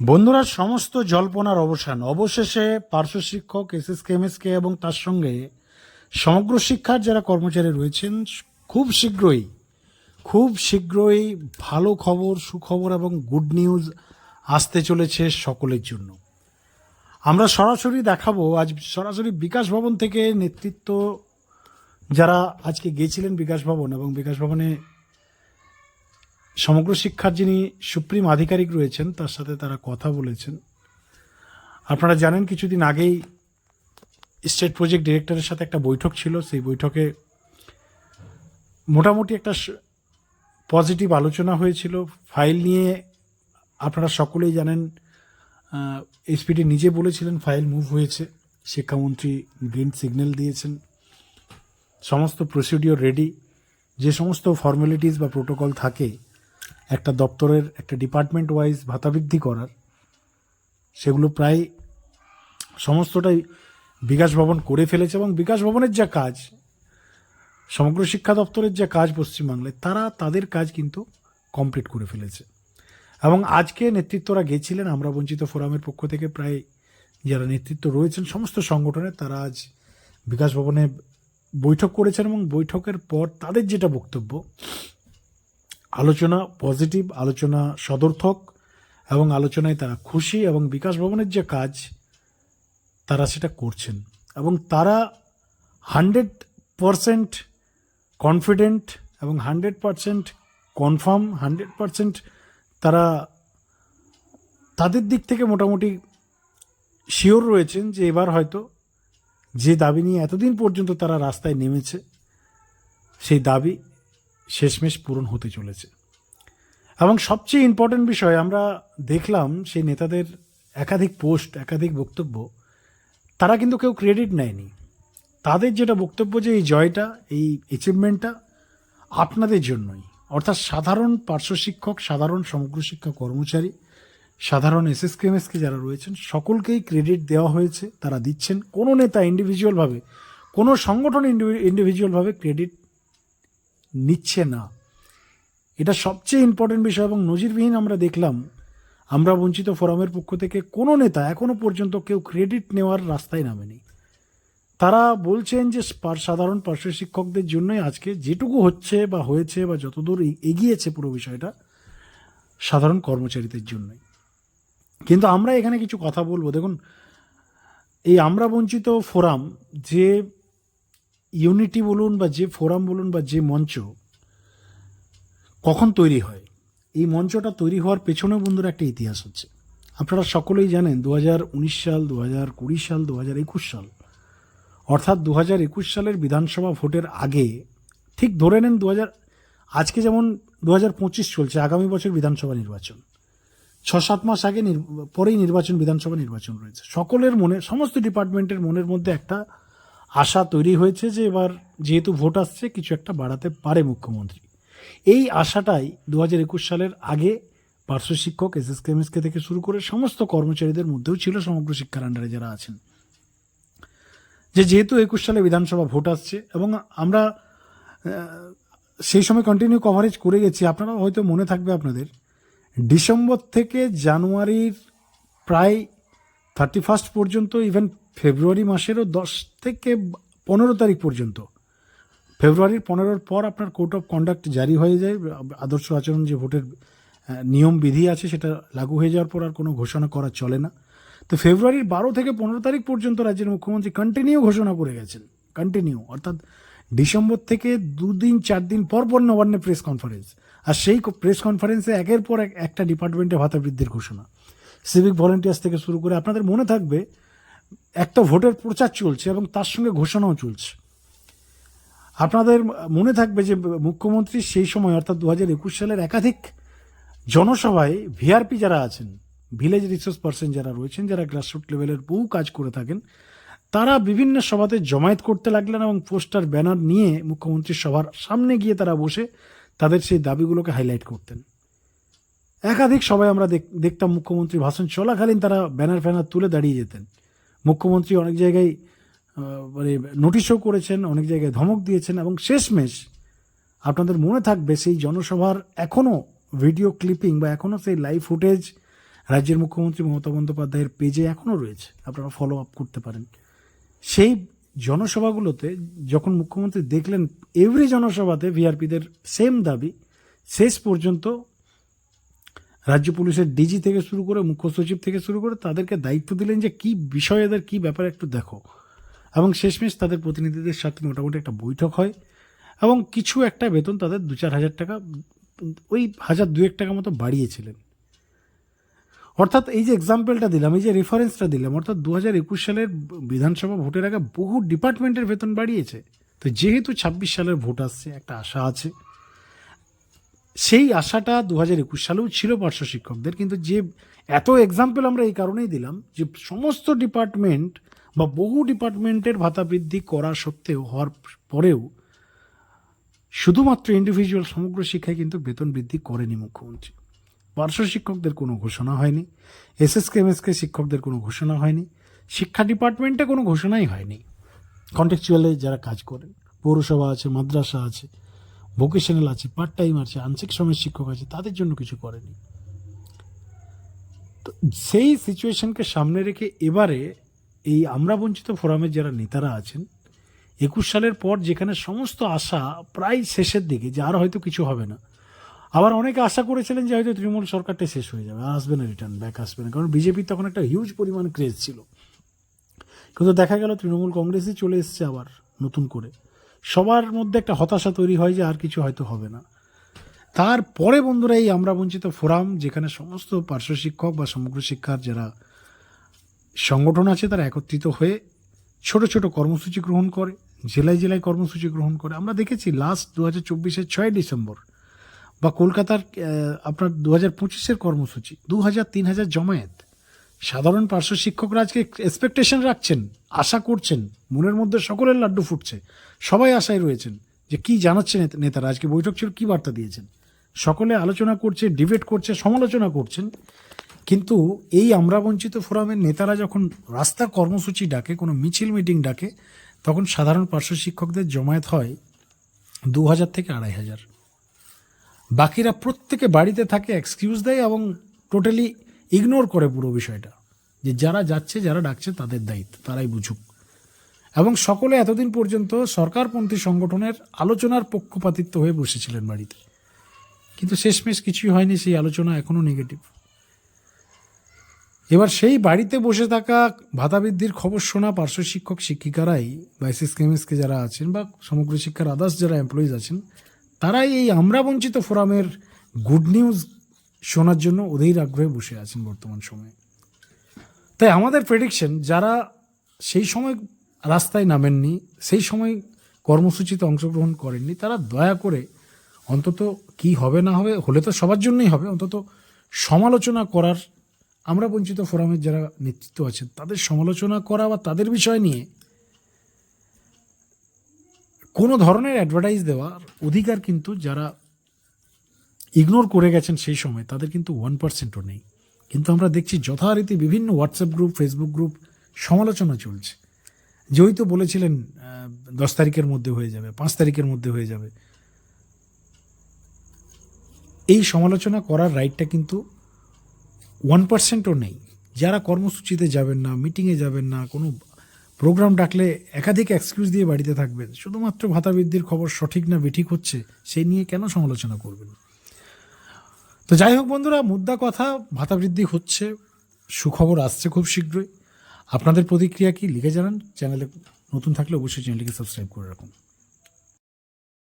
বন্ধুরা, সমস্ত জল্পনার অবসান, অবশেষে পার্শ্ব শিক্ষক এস এস কে এবং তার সঙ্গে সমগ্র শিক্ষার যারা কর্মচারী রয়েছেন, খুব শীঘ্রই খুব শীঘ্রই ভালো খবর, সুখবর এবং গুড নিউজ আসতে চলেছে সকলের জন্য। আমরা সরাসরি দেখাবো, আজ সরাসরি বিকাশ ভবন থেকে নেতৃত্ব যারা আজকে গিয়েছিলেন বিকাশ ভবন এবং বিকাশ ভবনে সমগ্র শিক্ষার যিনি সুপ্রিম আধিকারিক রয়েছেন, তার সাথে তারা কথা বলেছেন। আপনারা জানেন, কিছুদিন আগেই স্টেট প্রজেক্ট ডিরেক্টরের সাথে একটা বৈঠক ছিল। সেই বৈঠকে মোটামুটি একটা পজিটিভ আলোচনা হয়েছিল। ফাইল নিয়ে আপনারা সকলেই জানেন এসপিডি নিজে বলেছিলেন ফাইল মুভ হয়েছে। শিক্ষামন্ত্রী গ্রিন সিগন্যাল দিয়েছেন। সমস্ত প্রসিডিওর রেডি। যে সমস্ত ফর্মালিটিস বা প্রোটোকল থাকে একটা দপ্তরের, একটা ডিপার্টমেন্ট ওয়াইজ ভাতা বৃদ্ধি করার, সেগুলো প্রায় সমস্তটাই বিকাশ ভবন করে ফেলেছে এবং বিকাশ ভবনের যা কাজ, সমগ্র শিক্ষা দপ্তরের যে কাজ পশ্চিমবাংলায়, তারা তাদের কাজ কিন্তু কমপ্লিট করে ফেলেছে। এবং আজকে নেতৃত্বরা গেছিলেন, আমরা বঞ্চিত ফোরামের পক্ষ থেকে প্রায় যারা নেতৃত্ব রয়েছেন, সমস্ত সংগঠনের, তারা আজ বিকাশ ভবনে বৈঠক করেছেন এবং বৈঠকের পর তাদের যেটা বক্তব্য আলোচনা পজিটিভ, আলোচনা সদর্থক এবং আলোচনায় তারা খুশি এবং বিকাশ ভবনের যে কাজ, তারা সেটা করছেন। এবং তারা হান্ড্রেড পারসেন্ট কনফিডেন্ট এবং hundred percent confirm, hundred percent তারা তাদের দিক থেকে মোটামুটি শিওর রয়েছেন যে এবার হয়তো যে দাবি নিয়ে এতদিন পর্যন্ত তারা রাস্তায় নেমেছে, সেই দাবি শেষমেশ পূরণ হতে চলেছে। এবং সবচেয়ে ইম্পর্টেন্ট বিষয়, আমরা দেখলাম সেই নেতাদের একাধিক পোস্ট, একাধিক বক্তব্য, তারা কিন্তু কেউ ক্রেডিট নেয়নি। তাদের যেটা বক্তব্য যে এই জয়টা, এই অ্যাচিভমেন্টটা আপনাদের জন্যই। অর্থাৎ সাধারণ পার্শ্ব শিক্ষক, সাধারণ সমগ্র শিক্ষা কর্মচারী, সাধারণ এসএসকেএমএসকে যারা রয়েছেন, সকলকেই ক্রেডিট দেওয়া হয়েছে, তারা দিচ্ছেন। কোনো নেতা ইন্ডিভিজুয়ালভাবে কোনো সংগঠন ইন্ডিভিজুয়ালভাবে ক্রেডিট নিচ্ছে না। এটা সবচেয়ে ইম্পর্টেন্ট বিষয় এবং নজিরবিহীন আমরা দেখলাম, আমরা বঞ্চিত ফোরামের পক্ষ থেকে কোনো নেতা এখনও পর্যন্ত কেউ ক্রেডিট নেওয়ার রাস্তায় নামেনি। তারা বলছেন যে সাধারণ পার্শ্ব শিক্ষকদের জন্যই আজকে যেটুকু হচ্ছে বা হয়েছে বা যতদূর এগিয়েছে পুরো বিষয়টা, সাধারণ কর্মচারীদের জন্যই। কিন্তু আমরা এখানে কিছু কথা বলব। দেখুন, এই আমরা বঞ্চিত ফোরাম যে ইউনিটি বলুন বা যে ফোরাম বলুন বা যে মঞ্চ, কখন তৈরি হয়? এই মঞ্চটা তৈরি হওয়ার পেছনে বন্ধুরা একটা ইতিহাস হচ্ছে। আপনারা সকলেই জানেন দু হাজার উনিশ সাল দু কুড়ি সাল দু একুশ সাল। অর্থাৎ দু একুশ সালের বিধানসভা ভোটের আগে, ঠিক ধরে নেন দু হাজার আজকে যেমন দু চলছে, আগামী বছর বিধানসভা নির্বাচন। ছ সাত মাস আগে পরেই নির্বাচন, বিধানসভা নির্বাচন রয়েছে। সকলের মনে, সমস্ত ডিপার্টমেন্টের মনের মধ্যে একটা আশা তৈরি হয়েছে যে এবার যেহেতু ভোট আসছে, কিছু একটা বাড়াতে পারে মুখ্যমন্ত্রী। এই আশাটাই দু হাজার একুশ সালের আগে পার্শ্ব শিক্ষক এস এস কেমিসকে থেকে শুরু করে সমস্ত কর্মচারীদের মধ্যেও ছিল সমগ্র শিক্ষার আন্ডারে যারা আছেন। যে যেহেতু একুশ সালে বিধানসভা ভোট আসছে এবং আমরা সেই সময় কন্টিনিউ কভারেজ করে গেছি আপনারা হয়তো মনে থাকবে আপনাদের, ডিসেম্বর থেকে জানুয়ারির প্রায় থার্টি ফার্স্ট পর্যন্ত ইভেন ফেব্রুয়ারি মাসেরও দশ থেকে পনেরো তারিখ পর্যন্ত। ফেব্রুয়ারির পনেরোর পর আপনার কোড অফ কন্ডাক্ট জারি হয়ে যায়, আদর্শ আচরণ যে ভোটের নিয়ম বিধি আছে সেটা লাগু হয়ে যাওয়ার পর আর কোনো ঘোষণা করা চলে না। তো ফেব্রুয়ারির বারো থেকে পনেরো তারিখ পর্যন্ত রাজ্যের মুখ্যমন্ত্রী কন্টিনিউ ঘোষণা করে গেছেন। কন্টিনিউ অর্থাৎ ডিসেম্বর থেকে দুদিন চার দিন পর পর নবান্নে প্রেস কনফারেন্স আর সেই প্রেস কনফারেন্সে একের পর এক, একটা ডিপার্টমেন্টে ভাতা বৃদ্ধির ঘোষণা। সিভিক ভলেন্টিয়ার্স থেকে শুরু করে আপনাদের মনে থাকবে, একটা ভোটের প্রচার চলছে এবং তার সঙ্গে ঘোষণাও চলছে। আপনাদের মনে থাকবে যে মুখ্যমন্ত্রী সেই সময়, অর্থাৎ দু হাজার একুশ সালের একাধিক জনসভায় ভিআরপি যারা আছেন ভিলেজ রিসোর্স পার্সন যারা রয়েছেন, যারা গ্রাসরুট লেভেলের বহু কাজ করে থাকেন, তারা বিভিন্ন সভাতে জমায়েত করতে লাগলেন এবং পোস্টার, ব্যানার নিয়ে মুখ্যমন্ত্রীর সভার সামনে গিয়ে তারা বসে তাদের সেই দাবিগুলোকে হাইলাইট করতেন। একাধিক সভায় আমরা দেখ- দেখতাম মুখ্যমন্ত্রী ভাষণ চলাকালীন তারা ব্যানার ফ্যানার তুলে দাঁড়িয়ে যেতেন। মুখ্যমন্ত্রী অনেক জায়গায় মানে নোটিশও করেছেন, অনেক জায়গায় ধমক দিয়েছেন এবং শেষমেশ আপনাদের মনে থাকবে সেই জনসভার এখনও ভিডিও ক্লিপিং বা এখনও সেই লাইভ ফুটেজ রাজ্যের মুখ্যমন্ত্রী মমতা বন্দ্যোপাধ্যায়ের পেজে এখনও রয়েছে। আপনারা ফলো আপ করতে পারেন। সেই জনসভাগুলোতে যখন মুখ্যমন্ত্রী দেখলেন এভরি জনসভাতে ভিআরপিদের সেম দাবি, শেষ পর্যন্ত রাজ্য পুলিশের ডিজি থেকে শুরু করে মুখ্য সচিব থেকে শুরু করে তাদেরকে দায়িত্ব দিলেন যে কি বিষয় এদের কি ব্যাপারে একটু দেখো। এবং শেষমেশ তাদের প্রতিনিধিদের সাথে মোটামুটি একটা বৈঠক হয় এবং কিছু একটা বেতন তাদের দু চার হাজার টাকা, ওই হাজার দুয়েক টাকা মতো বাড়িয়েছিলেন। অর্থাৎ এই যে এক্সাম্পলটা দিলাম, এই যে রেফারেন্সটা দিলাম, অর্থাৎ দু হাজার একুশ সালের বিধানসভা ভোটের আগে বহু ডিপার্টমেন্টের বেতন বাড়িয়েছে। তো যেহেতু ছাব্বিশ সালের ভোট আসছে, একটা আশা আছে। সেই আশাটা দু হাজার একুশ সালেও ছিল পার্শ্ব শিক্ষকদের, কিন্তু যে এত এক্সাম্পল আমরা এই কারণেই দিলাম যে সমস্ত ডিপার্টমেন্ট বা বহু ডিপার্টমেন্টের ভাতা বৃদ্ধি করা সত্ত্বেও, হওয়ার পরেও শুধুমাত্র ইন্ডিভিজুয়াল সমগ্র শিক্ষায় কিন্তু বেতন বৃদ্ধি করেনি মুখ্যমন্ত্রী। পার্শ্ব শিক্ষকদের কোনো ঘোষণা হয়নি S S K SSK MSK শিক্ষকদের কোনো ঘোষণা হয়নি, শিক্ষা ডিপার্টমেন্টে কোনো ঘোষণাই হয়নি। কন্টেকচুয়ালে যারা কাজ করেন, পৌরসভা আছে, মাদ্রাসা আছে ভোকেশনাল আছে পার্ট টাইম আছে, আংশিক সময়ের শিক্ষক আছে, তাদের জন্য কিছু করেনি। তো সেই সিচুয়েশনকে সামনে রেখে এবারে এই আমরা বঞ্চিত ফোরামের যারা নেতারা আছেন, একুশ সালের পর যেখানে সমস্ত আশা প্রায় শেষের দিকে, যে আর হয়তো কিছু হবে না। আবার অনেকে আশা করেছিলেন যে হয়তো তৃণমূল সরকারটা শেষ হয়ে যাবে, আর আসবে না রিটার্ন ব্যাক আসবে না, কারণ বিজেপির তখন একটা হিউজ পরিমাণ ক্রেজ ছিল। কিন্তু দেখা গেল তৃণমূল কংগ্রেসই চলে এসছে আবার নতুন করে। সবার মধ্যে একটা হতাশা তৈরি হয় যে আর কিছু হয়তো হবে না। তারপরে বন্ধুরা এই আমরা বঞ্চিত ফোরাম, যেখানে সমস্ত পার্শ্ব শিক্ষক বা সমগ্র শিক্ষার যারা সংগঠন আছে, তারা একত্রিত হয়ে ছোট ছোট কর্মসূচি গ্রহণ করে, জেলায় জেলায় কর্মসূচি গ্রহণ করে। আমরা দেখেছি লাস্ট দু হাজার চব্বিশের ছয় ডিসেম্বর বা কলকাতার আপনার দু হাজার পঁচিশের কর্মসূচি দু হাজার তিন হাজার জমায়েত। সাধারণ পার্শ্ব শিক্ষকরা আজকে এক্সপেকটেশন রাখছেন, আশা করছেন, মনের মধ্যে সকলের লাড্ডু ফুটছে, সবাই আশায় রয়েছেন যে কি জানাচ্ছেন নেতারা। আজকে বৈঠক ছিল, কি বার্তা দিয়েছেন? সকলে আলোচনা করছে ডিবেট করছে, সমালোচনা করছেন, কিন্তু এই আমরা বঞ্চিত ফোরামের নেতারা যখন রাস্তার কর্মসূচি ডাকে, কোনো মিছিল মিটিং ডাকে, তখন সাধারণ পার্শ্ব শিক্ষকদের জমায়েত হয় দু হাজার থেকে আড়াই হাজার। বাকিরা প্রত্যেকে বাড়িতে থাকে এক্সকিউজ দেয় এবং টোটালি ইগনোর করে পুরো বিষয়টা, যে যারা যাচ্ছে, যারা ডাকছে, তাদের দায়িত্ব, তারাই বুঝুক। এবং সকলে এতদিন পর্যন্ত সরকারপন্থী সংগঠনের আলোচনার পক্ষপাতিত্ব হয়ে বসেছিলেন বাড়িতে। কিন্তু শেষমেশ কিছুই হয়নি, সেই আলোচনা এখনও নেগেটিভ এবার সেই বাড়িতে বসে থাকা ভাতা বৃদ্ধির খবর শোনা পার্শ্ব শিক্ষক, শিক্ষিকারাই বা এসএস কেমিএসকে যারা আছেন বা সমগ্র শিক্ষার আদার্স যারা এমপ্লয়িজ আছেন, তারাই এই আমরা বঞ্চিত ফোরামের গুড নিউজ শোনার জন্য অধীর আগ্রহে বসে আছেন বর্তমান সময়ে। তাই আমাদের প্রেডিকশন যারা সেই সময় রাস্তায় নামেননি, সেই সময় কর্মসূচিতে অংশগ্রহণ করেননি, তারা দয়া করে অন্তত কি হবে না হবে, হলে তো সবার জন্যই হবে, অন্তত সমালোচনা করার, আমরা বঞ্চিত ফোরামের যারা নেতৃত্ব আছেন, তাদের সমালোচনা করা বা তাদের বিষয় নিয়ে কোনো ধরনের অ্যাডভার্টাইজ দেওয়ার অধিকার কিন্তু যারা ইগনোর করে গেছেন সেই সময়, তাদের কিন্তু ওয়ান পার্সেন্টও নেই। কিন্তু আমরা দেখছি যথারীতি বিভিন্ন হোয়াটসঅ্যাপ গ্রুপ ফেসবুক গ্রুপ সমালোচনা চলছে। যে ওই তো বলেছিলেন দশ তারিখের মধ্যে হয়ে যাবে, পাঁচ তারিখের মধ্যে হয়ে যাবে। এই সমালোচনা করার রাইটটা কিন্তু ওয়ান পার্সেন্টও নেই। যারা কর্মসূচিতে যাবেন না মিটিংয়ে যাবেন না, কোনো প্রোগ্রাম ডাকলে একাধিক এক্সকিউজ দিয়ে বাড়িতে থাকবেন, শুধুমাত্র ভাতা বৃদ্ধির খবর সঠিক না বেঠিক হচ্ছে, সেই নিয়ে কেন সমালোচনা করবেন? তো যাই হোক বন্ধুরা, মুদ্রা কথা ভাতা বৃদ্ধি হচ্ছে, সুখবর আসছে খুব শীঘ্রই। আপনাদের প্রতিক্রিয়া কি লিখে জানান। চ্যানেলে নতুন থাকলে অবশ্যই চ্যানেলটিকে সাবস্ক্রাইব করে রাখুন।